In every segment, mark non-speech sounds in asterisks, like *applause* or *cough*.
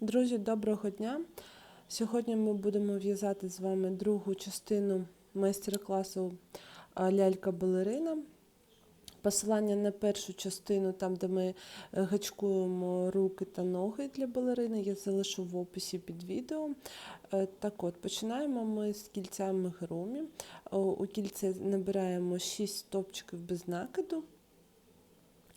Друзі, доброго дня! Сьогодні ми будемо в'язати з вами другу частину майстер-класу лялька-балерина. Посилання на першу частину, там де ми е, гачкуємо руки та ноги для балерини, я залишу в описі під відео. Е, Так от, починаємо ми з кільця мигрумі. У кільце набираємо 6 стопчиків без накиду.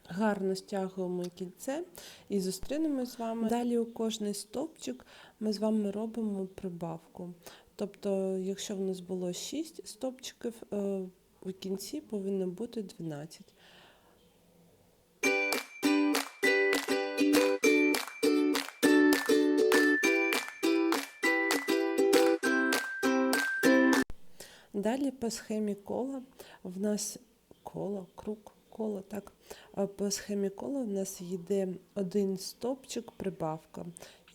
Гарно стягуємо кільце і зустрінемось з вами. Далі у кожний стовпчик ми з вами робимо прибавку. Тобто, якщо в нас було 6 стовпчиків, е, у кінці повинно бути 12. Далі по схемі кола в нас коло, круг, коло, так. По схемі кола в нас йде один стовпчик прибавка.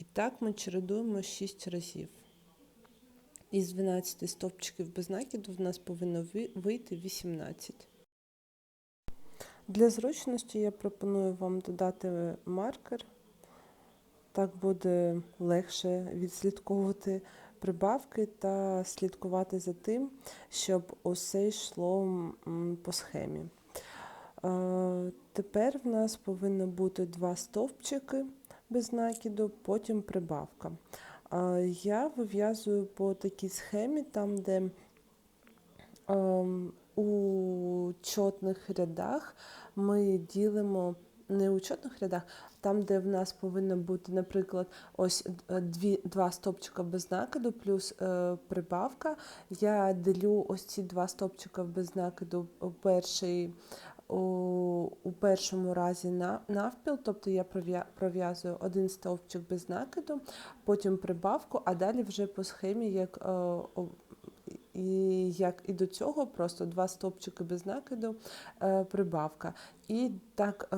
І так ми чередуємо 6 разів. Із 12 стовпчиків без накиду в нас повинно вийти 18. Для зручності я пропоную вам додати маркер. Так буде легше відслідковувати прибавки та слідкувати за тим, щоб усе йшло по схемі. Е, Тепер в нас повинно бути два стовпчики без накиду, потім прибавка. Е, Я вив'язую по такій схемі, там, де ем, у чотних рядах ми ділимо не у чотних рядах, там, де в нас повинно бути, наприклад, ось е, дві, два стопчика без накиду плюс е, прибавка. Я делю ось ці два стопчика без накиду у перший. У, першому разі на, навпіл, тобто я пров'я- пров'язую один стовпчик без накиду, потім прибавку, а далі вже по схемі, як, е, і, як і до цього, просто два стовпчики без накиду, е, прибавка. І так е,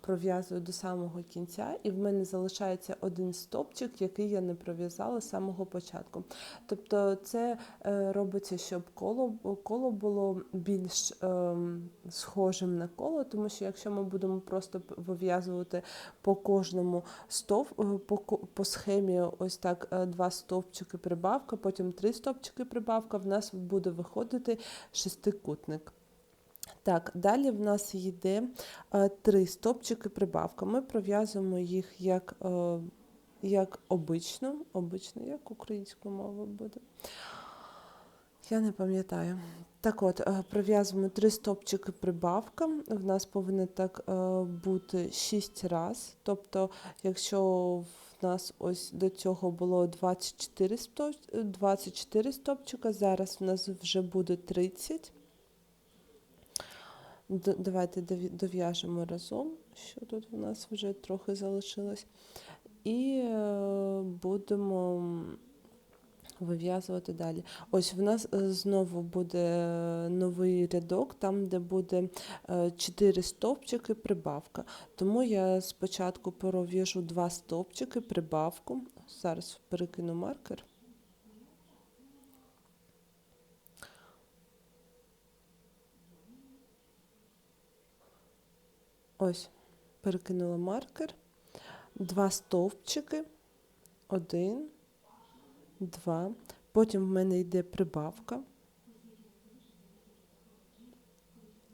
пров'язую до самого кінця, і в мене залишається один стовпчик, який я не пров'язала з самого початку. Тобто це е, робиться, щоб коло, коло було більш е, схожим на коло, тому що якщо ми будемо просто вив'язувати по кожному стов, е, по, по схемі ось так е, два стовпчики прибавка, потім три стовпчики прибавка, в нас буде виходити шестикутник. Так, далі в нас йде е, три стопчики прибавка. Ми пров'язуємо їх як, е, як обично, обично, як українською мовою буде. Я не пам'ятаю. Так от, е, пров'язуємо три стопчики прибавка. В нас повинно так бути 6 раз. Тобто, якщо в нас ось до цього було 24, стоп, 24 стопчика, зараз в нас вже буде 30. Д- Давайте дов'яжемо разом, що тут у нас вже трохи залишилось. І е, будемо вив'язувати далі. Ось в нас е, знову буде е, новий рядок, там, де буде 4 стовпчики прибавка. Тому я спочатку пров'яжу 2 стовпчики прибавку. Зараз перекину маркер. Ось, перекинула маркер. Два стовпчики. Один, два. Потім в мене йде прибавка.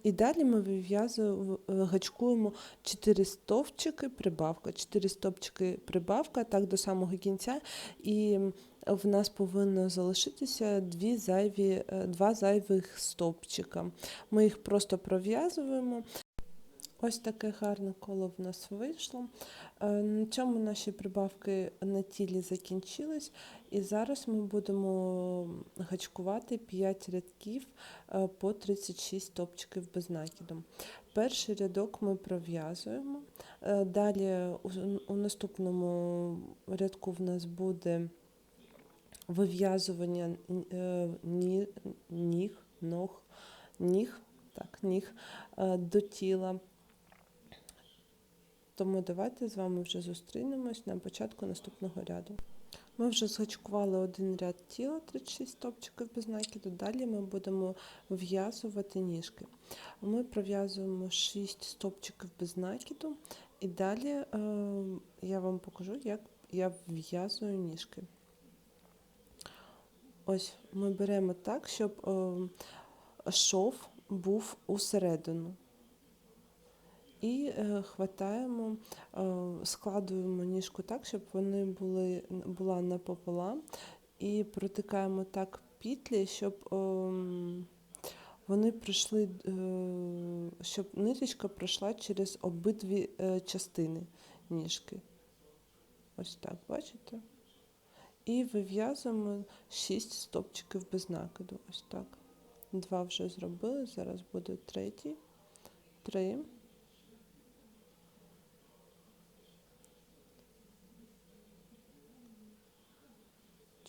І далі ми вив'язуємо, гачкуємо 4 стовпчики, прибавка, 4 стовпчики, прибавка, так до самого кінця. І в нас повинно залишитися дві зайві, е, зайвих стовпчика. Ми їх просто пров'язуємо. Ось таке гарне коло в нас вийшло. Е, На цьому наші прибавки на тілі закінчились. І зараз ми будемо гачкувати 5 рядків е, по 36 топчиків без накиду. Перший рядок ми пров'язуємо. Е, Далі у, наступному рядку в нас буде вив'язування ніг, ног, ніг, так, ніг до тіла. Тому давайте з вами вже зустрінемось на початку наступного ряду. Ми вже згачкували один ряд тіла, 36 стопчиків без накиду. Далі ми будемо вв'язувати ніжки. Ми пров'язуємо 6 стопчиків без накиду І далі е, я вам покажу, як я в'язую ніжки. Ось ми беремо так, щоб е, шов був усередину. І е, хватаємо, е, складуємо ніжку так, щоб вони були, була напополам. І протикаємо так петлі, щоб ем, вони пройшли, е, щоб ниточка пройшла через обидві частини ніжки. Ось так, бачите? І вив'язуємо 6 стопчиків без накиду. Ось так. Два вже зробили, зараз буде третій. Три.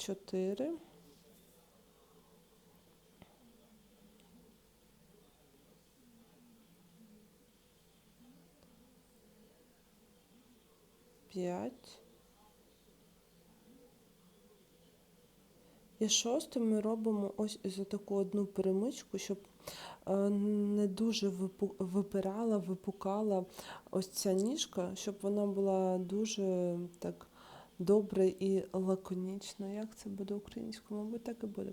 Чотири. П'ять. І шосте ми робимо ось за таку одну перемичку, щоб е, не дуже випирала, випукала ось ця ніжка, щоб вона була дуже так добре і лаконічно. Як це буде українською? Мабуть, так і буде.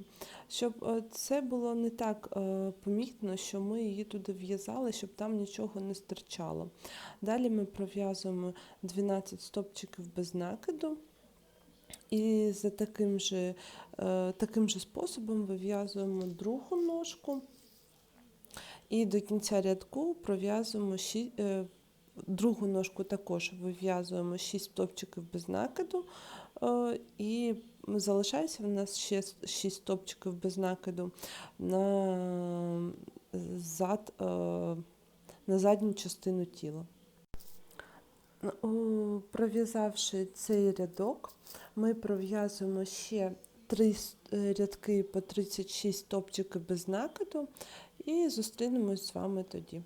Щоб е, це було не так е, помітно, що ми її туди в'язали, щоб там нічого не стирчало. Далі ми пров'язуємо 12 стопчиків без накиду. І за таким же, е, таким же способом вив'язуємо другу ножку. І до кінця рядку пров'язуємо другу ножку також вив'язуємо 6 стопчиків без накиду. е, І залишається в нас ще 6 стопчиків без накиду на, зад, е, на задню частину тіла. Пров'язавши цей рядок, ми пров'язуємо ще три е, рядки по 36 стопчиків без накиду і зустрінемось з вами тоді.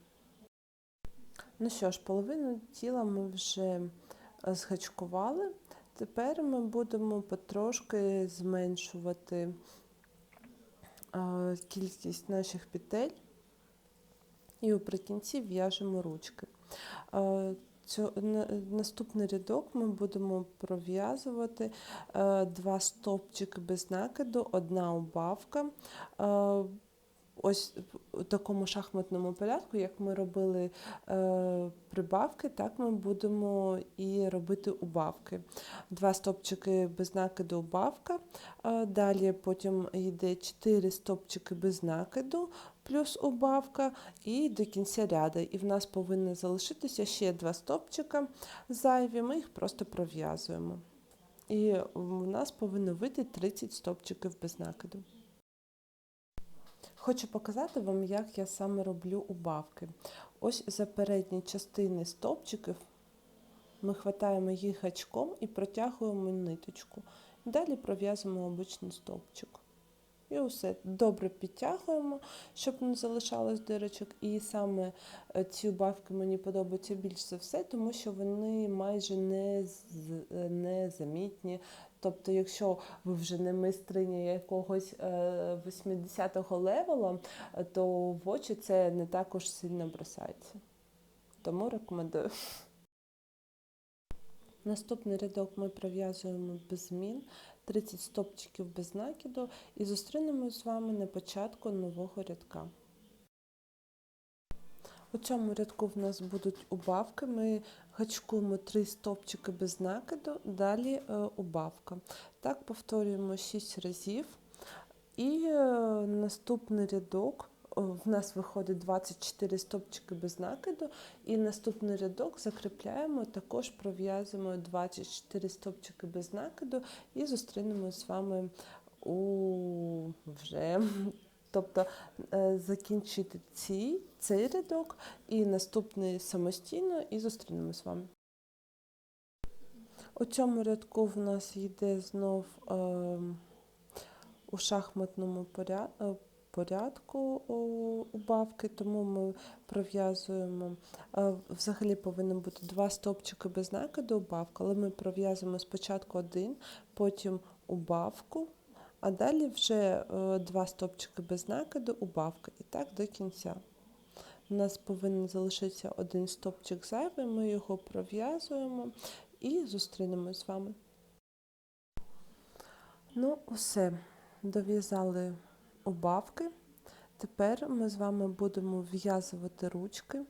Ну що ж, половину тіла ми вже е, згачкували. Тепер ми будемо потрошки зменшувати е, кількість наших петель і наприкінці в'яжемо ручки. Е, наступний рядок ми будемо пров'язувати два стовпчики без накиду, одна убавка. Ось в такому шахматному порядку, як ми робили е, прибавки, так ми будемо і робити убавки. Два стопчики без накиду убавка. Е, далі потім йде 4 стопчики без накиду, плюс убавка, і до кінця ряду. І в нас повинно залишитися ще два стопчика зайві, ми їх просто пров'язуємо. І в нас повинно вийти 30 стопчиків без накиду. Хочу показати вам, як я саме роблю убавки. Ось за передні частини стовпчиків ми хватаємо їх гачком і протягуємо ниточку. Далі пров'язуємо обичний стовпчик. І все добре підтягуємо, щоб не залишалось дирочок. І саме е, ці убавки мені подобаються більш за все, тому що вони майже не, е, не замітні. Тобто, якщо ви вже не майстриня якогось е, 80-го левела, е, то в очі це не також сильно бросається. Тому рекомендую. Наступний рядок ми пров'язуємо без змін, 30 стопчиків без накиду і зустрінемось з вами на початку нового рядка. У цьому рядку в нас будуть убавки. Ми гачкуємо 3 стопчики без накиду, далі е, убавка. Так повторюємо 6 разів. І е, наступний рядок в нас виходить 24 стопчики без накиду, і наступний рядок закріпляємо, також пров'язуємо 24 стопчики без накиду і зустрінемось з вами у вже. Тобто е, закінчити ці, цей рядок і наступний самостійно, і зустрінемось з вами. У цьому рядку в нас йде знов е, у шахматному е, порядку убавки, тому ми пров'язуємо. е, Взагалі повинно бути два стовпчики без накиду убавка, але ми пров'язуємо спочатку один, потім убавку, а далі вже е, два стовпчики без накиду убавка. І так до кінця. У нас повинен залишитися один стопчик зайвий, ми його пров'язуємо і зустрінемось з вами. Ну, усе, дов'язали убавки. Тепер ми з вами будемо в'язувати ручки.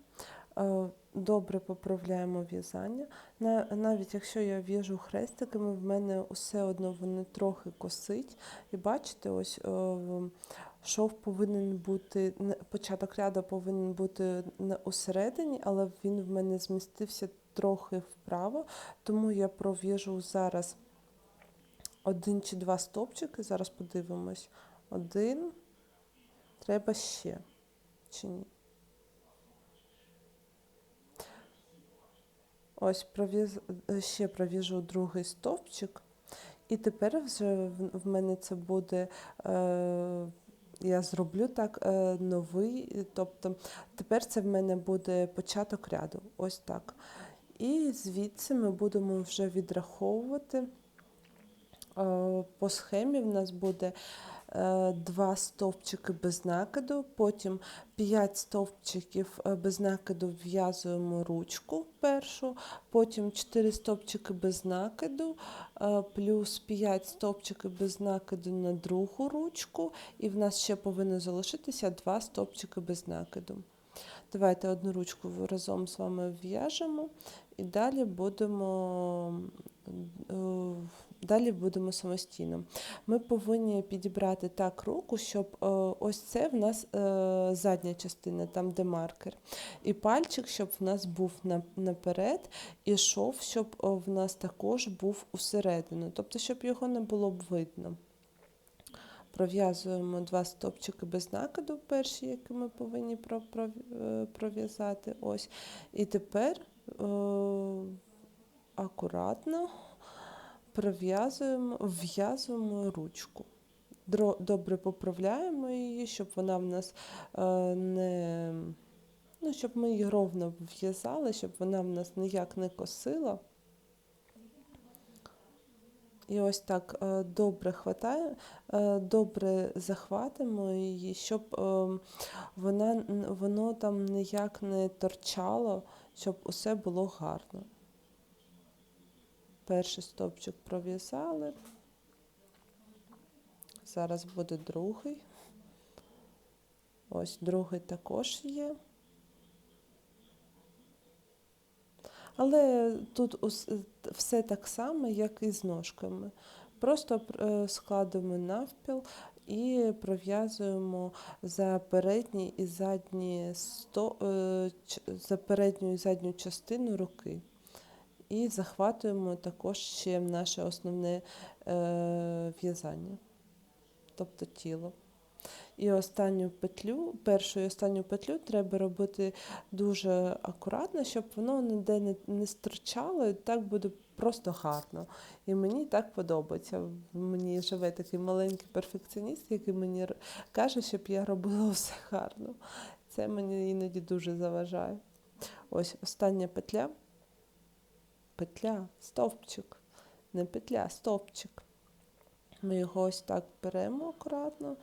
Добре поправляємо в'язання. Навіть якщо я в'яжу хрестиками, в мене все одно вони трохи косить. І бачите, ось шов повинен бути, початок ряду повинен бути усередині, але він в мене змістився трохи вправо, тому я пров'яжу зараз один чи два стопчики. Зараз подивимось. Один. Треба ще. Чи ні? Ось пров'яз... е, ще пров'яжу другий стовпчик. І тепер вже в- мене це буде. Е... Я зроблю так е, новий, тобто тепер це в мене буде початок ряду. Ось так. І звідси ми будемо вже відраховувати. Е, По схемі в нас буде е, два стовпчики без накиду, потім 5 стовпчиків е, без накиду в'язуємо ручку першу, потім 4 стовпчики без накиду, е, плюс 5 стовпчиків без накиду на другу ручку, і в нас ще повинно залишитися 2 стовпчики без накиду. Давайте одну ручку разом з вами в'яжемо і далі будемо, далі будемо самостійно. Ми повинні підібрати так руку, щоб е, ось це в нас е, задня частина, там де маркер. І пальчик, щоб в нас був на- наперед, і шов, щоб е, в нас також був усередину, тобто, щоб його не було б видно. Пров'язуємо два стопчики без накиду, перші, які ми повинні про- про- пров'язати. Ось. І тепер акуратно пров'язуємо, в'язуємо ручку. Добре поправляємо її, щоб вона в нас е, не. Ну, щоб ми її ровно в'язали, щоб вона в нас ніяк не косила. І ось так е, добре хватає, е, добре захватимо її, щоб вона, воно там ніяк не торчало, щоб усе було гарно. Перший стовпчик пров'язали. Зараз буде другий. Ось другий також є. Але тут все так само, як і з ножками. Просто е, складемо навпіл і пров'язуємо за передні і задні е, за передню і задню частину руки. І захватуємо також ще наше основне е, в'язання, тобто тіло. І останню петлю, першу і останню петлю треба робити дуже акуратно, щоб воно ніде не, не стирчало, і так буде просто гарно. І мені так подобається. Мені живе такий маленький перфекціоніст, який мені каже, щоб я робила *laughs* все гарно. Це мені іноді дуже заважає. Ось остання петля. Петля, стовпчик. Не петля, стовпчик. Ми його ось так беремо акуратно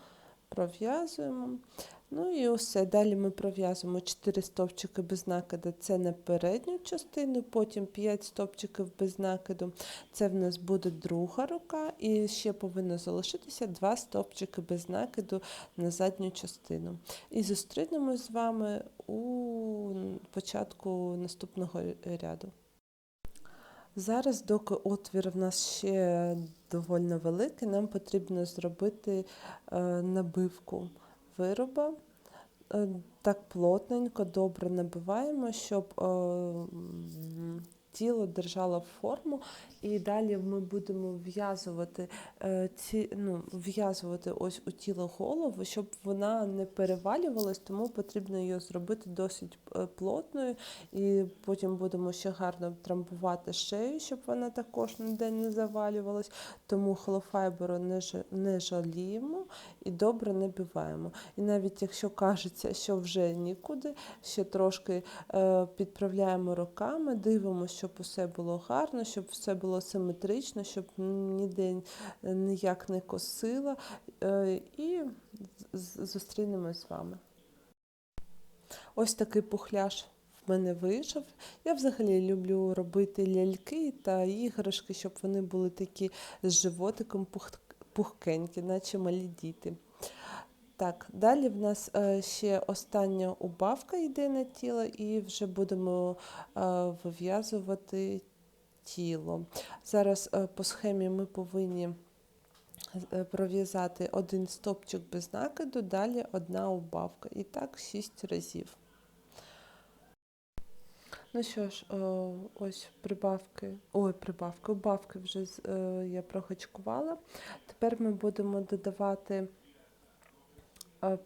пров'язуємо. Ну і усе. Далі ми пров'язуємо 4 стовпчики без накиду, це на передню частину, потім 5 стовпчиків без накиду, це в нас буде друга рука, і ще повинно залишитися 2 стовпчики без накиду на задню частину. І зустрінемось з вами у початку наступного ряду. Зараз, доки отвір в нас ще доволі великий, нам потрібно зробити е, набивку вироба. Е, так плотненько, добре набиваємо, щоб е, тіло держало форму. І далі ми будемо в'язувати е, ці, ну, в'язувати ось у тіло голову, щоб вона не перевалювалась, тому потрібно її зробити досить е, плотною. І потім будемо ще гарно трамбувати шею, щоб вона також ніде не завалювалась. Тому холофайберу не, не жаліємо і добре набиваємо. І навіть якщо кажеться, що вже нікуди, ще трошки е, підправляємо руками, дивимося, щоб усе було гарно, щоб все було симетрично, щоб ніде ніяк не косило. Е, і зустрінемось з вами. Ось такий пухляж мене вийшов. Я взагалі люблю робити ляльки та іграшки, щоб вони були такі з животиком пух- пухкенькі, наче малі діти. Так, далі в нас е, ще остання убавка йде на тіло, і вже будемо е, вив'язувати тіло. Зараз е, по схемі ми повинні пров'язати один стопчик без накиду, далі одна убавка. І так 6 разів. Ну що ж, ось прибавки, ой, прибавки, убавки вже я прогачкувала. Тепер ми будемо додавати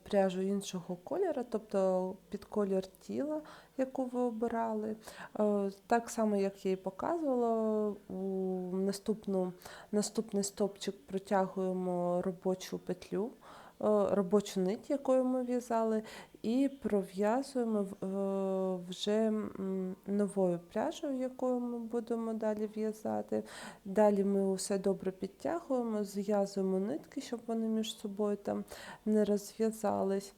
пряжу іншого кольору, тобто під колір тіла, яку ви обирали. Е, Так само, як я і показувала, у наступну, наступний стопчик протягуємо робочу петлю, е, робочу нить, якою ми в'язали, і пров'язуємо вже новою пряжею, якою ми будемо далі в'язати. Далі ми усе добре підтягуємо, зв'язуємо нитки, щоб вони між собою там не розв'язались.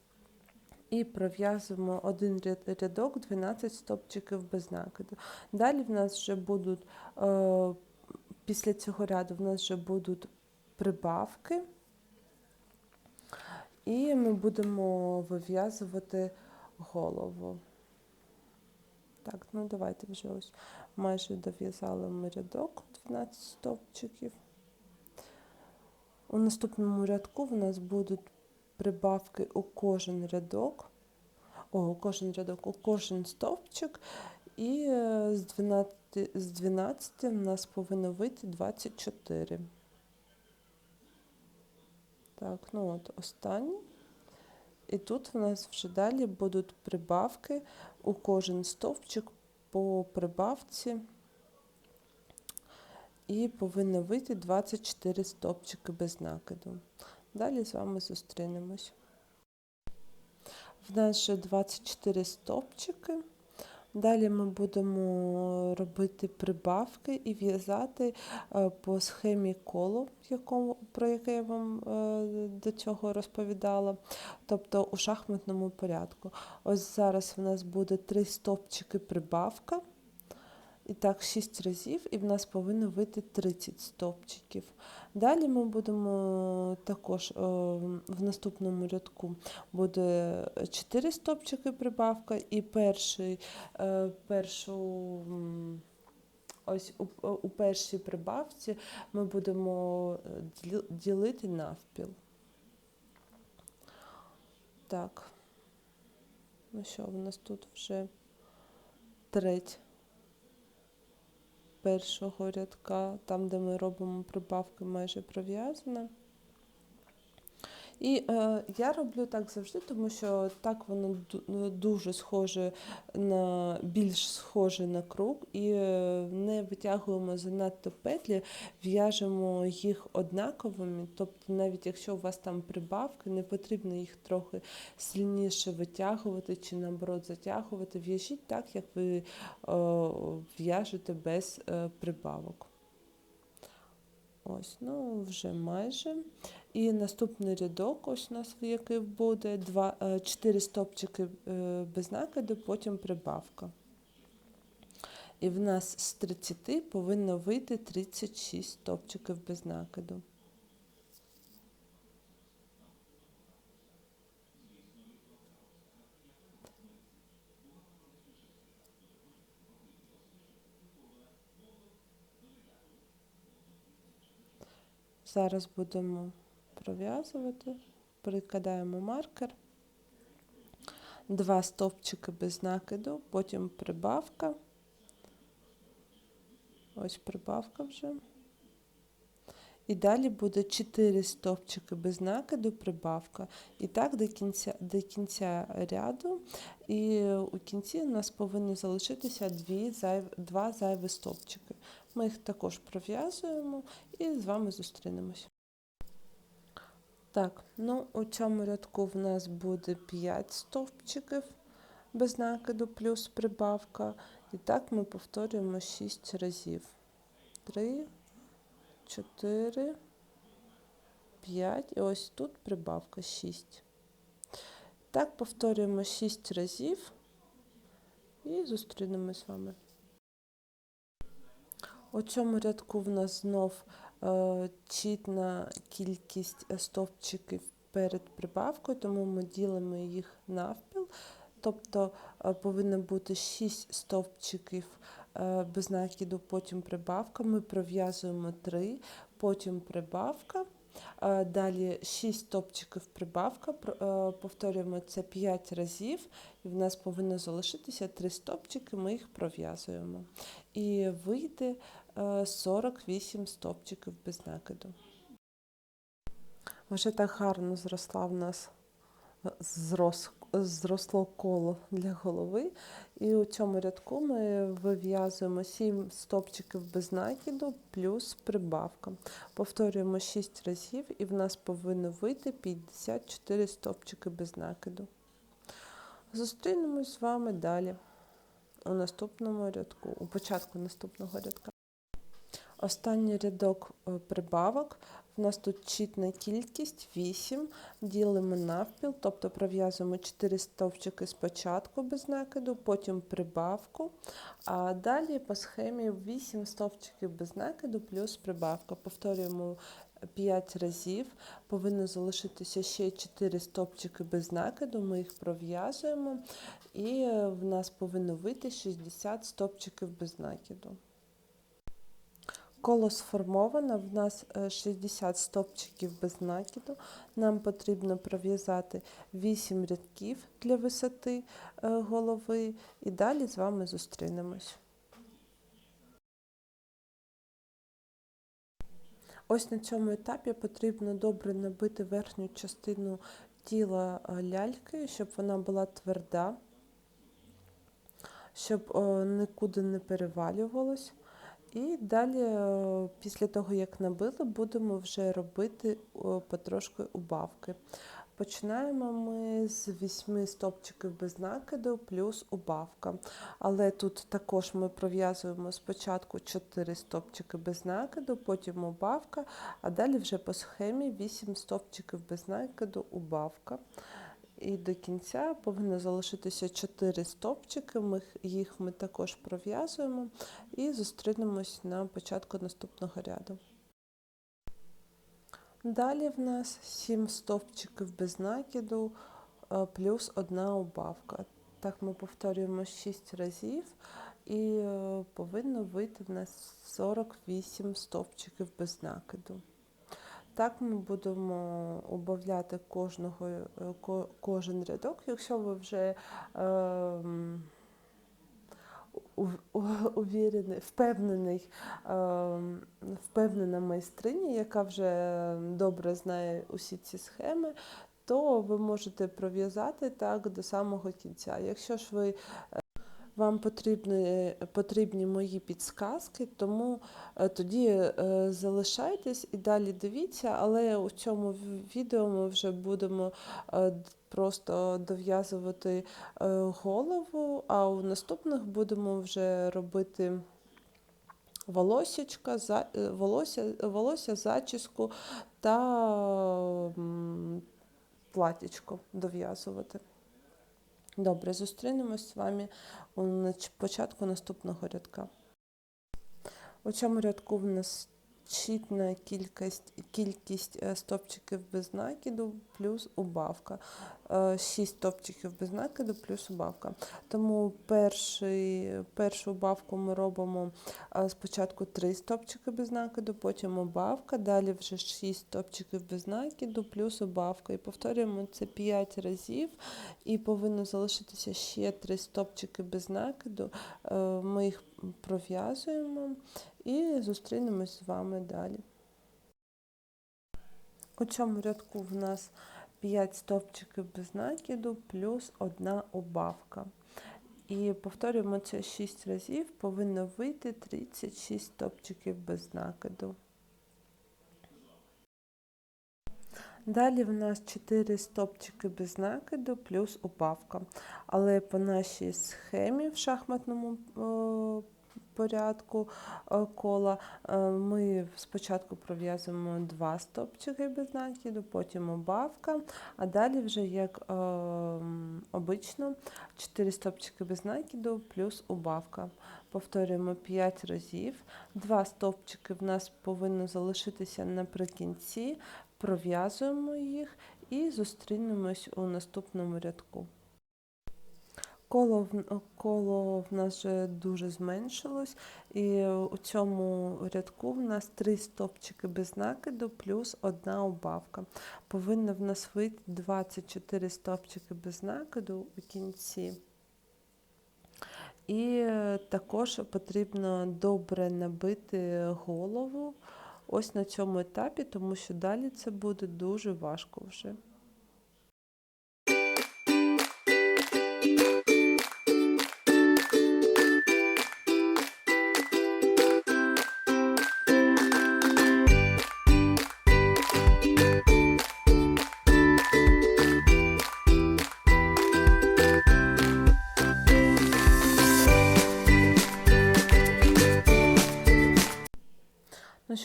І пров'язуємо один рядок, 12 стопчиків без накиду. Далі в нас вже будуть, після цього ряду в нас вже будуть прибавки. І ми будемо вив'язувати голову. Так, ну давайте вже ось майже дов'язали ми рядок 12 стовпчиків. У наступному рядку в нас будуть прибавки у кожен рядок, о, у кожен рядок, у кожен стовпчик, і е, з 12, з 12 в нас повинно вийти 24. Так, ну от останній. І тут в нас вже далі будуть прибавки у кожен стовпчик по прибавці. І повинно вийти 24 стовпчики без накиду. Далі з вами зустрінемось. В нас ще 24 стовпчики. Далі ми будемо робити прибавки і в'язати е, по схемі коло, про яке я вам е, до цього розповідала, тобто у шахматному порядку. Ось зараз в нас буде 3 стовпчики прибавка. І так, 6 разів, і в нас повинно вийти 30 стовпчиків. Далі ми будемо також е, в наступному рядку буде 4 стовпчики прибавка, і перший, е, першу, ось у, у першій прибавці ми будемо е, ділити навпіл. Так, ну що, в нас тут вже треть першого рядка, там, де ми робимо прибавки, майже пров'язана. І е, я роблю так завжди, тому що так воно ну, дуже схоже на більш схоже на круг, і е, не витягуємо занадто петлі, в'яжемо їх однаковими. Тобто, навіть якщо у вас там прибавки, не потрібно їх трохи сильніше витягувати чи наоборот затягувати. В'яжіть так, як ви е, в'яжете без е, прибавок. Ось, ну вже майже. І наступний рядок, ось у нас який буде, два, е, 4 стопчики е, без накиду, потім прибавка. І в нас з 30 повинно вийти 36 стопчиків без накиду. Зараз будемо пров'язувати, прикладаємо маркер, два стовпчики без накиду, потім прибавка. Ось прибавка вже. І далі буде 4 стовпчики без накиду, прибавка. І так до кінця, до кінця ряду. І у кінці у нас повинні залишитися дві зайв, два зайві стовпчики. Ми їх також пров'язуємо і з вами зустрінемось. Так, ну у цьому рядку в нас буде 5 стовпчиків без накиду плюс прибавка. І так ми повторюємо 6 разів. 3, 4, 5. І ось тут прибавка 6. Так повторюємо 6 разів. І зустрінемось з вами. У цьому рядку в нас знов е, чітна кількість стовпчиків перед прибавкою, тому ми ділимо їх навпіл. Тобто е, повинно бути 6 стовпчиків е, без накиду, потім прибавка. Ми пров'язуємо 3, потім прибавка. Е, Далі 6 стовпчиків прибавка, е, повторюємо це 5 разів, і в нас повинно залишитися 3 стовпчики, ми їх пров'язуємо. І вийде 48 стовпчиків без накиду. Вже так гарно зросла в нас е, зрос, зросло коло для голови. І у цьому рядку ми вив'язуємо 7 стовпчиків без накиду плюс прибавка. Повторюємо 6 разів, і в нас повинно вийти 54 стовпчики без накиду. Зустрінемось з вами далі у наступному рядку, у початку наступного рядка. Останній рядок е, прибавок. У нас тут чітна кількість 8, ділимо навпіл, тобто пров'язуємо 4 стовпчики спочатку без накиду, потім прибавку, а далі по схемі 8 стовпчиків без накиду плюс прибавка. Повторюємо 5 разів, повинно залишитися ще 4 стовпчики без накиду, ми їх пров'язуємо, і е, в нас повинно вийти 60 стовпчиків без накиду. Коло сформовано, в нас е, 60 стовпчиків без накиду. Нам потрібно пров'язати 8 рядків для висоти е, голови, і далі з вами зустрінемось. Ось на цьому етапі потрібно добре набити верхню частину тіла е, ляльки, щоб вона була тверда, щоб е, нікуди не перевалювалось. І далі, е, після того, як набили, будемо вже робити потрошки убавки. Починаємо ми з 8 стопчиків без накиду плюс убавка. Але тут також ми пров'язуємо спочатку 4 стопчики без накиду, потім убавка, а далі вже по схемі 8 стопчиків без накиду, убавка. І до кінця повинно залишитися 4 стопчики, ми їх ми також пров'язуємо і зустрінемось на початку наступного ряду. Далі в нас 7 стовпчиків без накиду е, плюс одна убавка. Так ми повторюємо 6 разів і е, повинно вийти в нас 48 стовпчиків без накиду. Так ми будемо убавляти кожного, е, кожен рядок, якщо ви вже у- увірений, впевнений, ем, впевнена майстриня, яка вже добре знає усі ці схеми, то ви можете пров'язати так до самого кінця. Якщо ж ви вам потрібні, потрібні мої підсказки, тому е, тоді е, залишайтесь і далі дивіться, але у цьому відео ми вже будемо е, просто дов'язувати голову, а у наступних будемо вже робити волосечка, за, волосся, волосся, зачіску та платічко дов'язувати. Добре, зустрінемось з вами у початку наступного рядка. У цьому рядку в нас чітна кількість, кількість е, стопчиків без накиду плюс убавка. 6 стопчиків без накиду плюс убавка. Тому перший, першу убавку ми робимо е, спочатку 3 стопчики без накиду, потім убавка, далі вже 6 стопчиків без накиду плюс убавка. І повторюємо це 5 разів і повинно залишитися ще 3 стопчики без накиду. Е, Ми їх пров'язуємо і зустрінемось з вами далі. У цьому рядку в нас 5 стовпчиків без накиду плюс одна убавка. І повторюємо це 6 разів, повинно вийти 36 стовпчиків без накиду. Далі в нас 4 стопчики без накиду плюс убавка. Але по нашій схемі в шахматному е, порядку е, кола. Е, Ми спочатку пров'язуємо два стовпчики без накиду, потім убавка, а далі вже як е, обично 4 стовпчики без накиду плюс убавка. Повторюємо 5 разів. Два стовпчики в нас повинно залишитися наприкінці, пров'язуємо їх і зустрінемось у наступному рядку. Коло коло в нас вже дуже зменшилось, і у цьому рядку в нас три стовпчики без накиду плюс одна убавка. Повинно в нас вийти 24 стовпчики без накиду у кінці. І також потрібно добре набити голову ось на цьому етапі, тому що далі це буде дуже важко вже.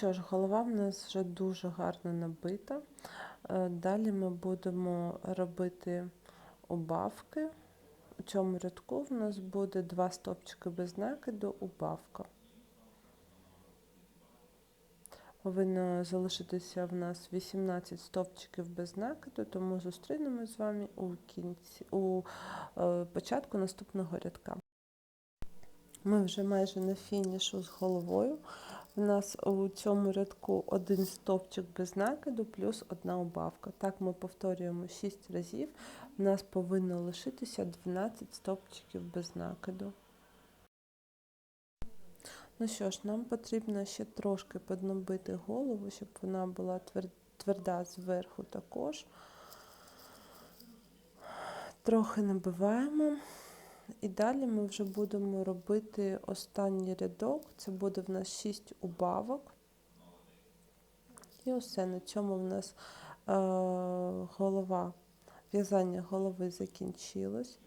Що ж, голова в нас вже дуже гарно набита. Е, Далі ми будемо робити убавки. У цьому рядку в нас буде два стовпчики без накиду, убавка. Повинно залишитися в нас 18 стовпчиків без накиду, тому зустрінемось з вами у кінці, у е, початку наступного рядка. Ми вже майже на фінішу з головою. У нас у цьому рядку один стовпчик без накиду плюс одна убавка. Так ми повторюємо 6 разів. У нас повинно лишитися 12 стовпчиків без накиду. Ну що ж, нам потрібно ще трошки поднобити голову, щоб вона була тверда зверху також. Трохи набиваємо. І далі ми вже будемо робити останній рядок. Це буде в нас 6 убавок. І усе на цьому в нас е, голова, в'язання голови закінчилось.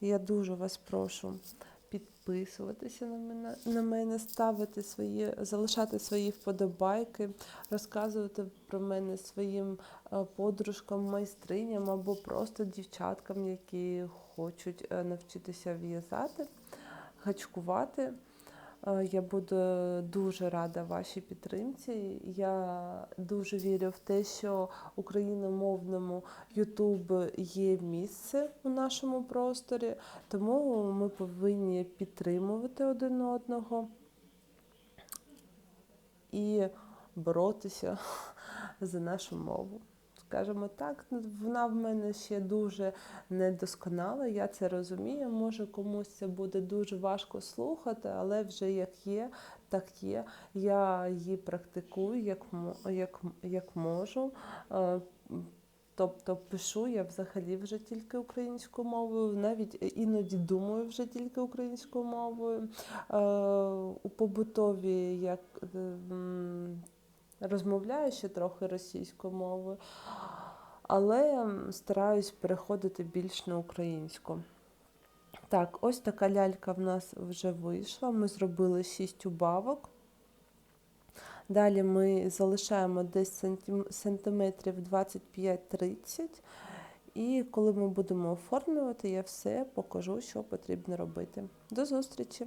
Я дуже вас прошу підписуватися на мене, на мене ставити свої, залишати свої вподобайки, розказувати про мене своїм е, подружкам, майстриням або просто дівчаткам, які хочуть е, навчитися в'язати, гачкувати. Е, Я буду дуже рада вашій підтримці. Я дуже вірю в те, що україномовному YouTube є місце у нашому просторі, тому ми повинні підтримувати один одного і боротися *laughs* за нашу мову. Скажімо так, вона в мене ще дуже недосконала, я це розумію. Може комусь це буде дуже важко слухати, але вже як є, так є. Я її практикую як, як, як можу. Е, Тобто пишу я взагалі вже тільки українською мовою, навіть іноді думаю вже тільки українською мовою. Е, у побутові як е, розмовляю ще трохи російською мовою, але стараюсь переходити більш на українську. Так, ось така лялька в нас вже вийшла. Ми зробили 6 убавок. Далі ми залишаємо десь сантиметрів 25-30. І коли ми будемо оформлювати, я все покажу, що потрібно робити. До зустрічі!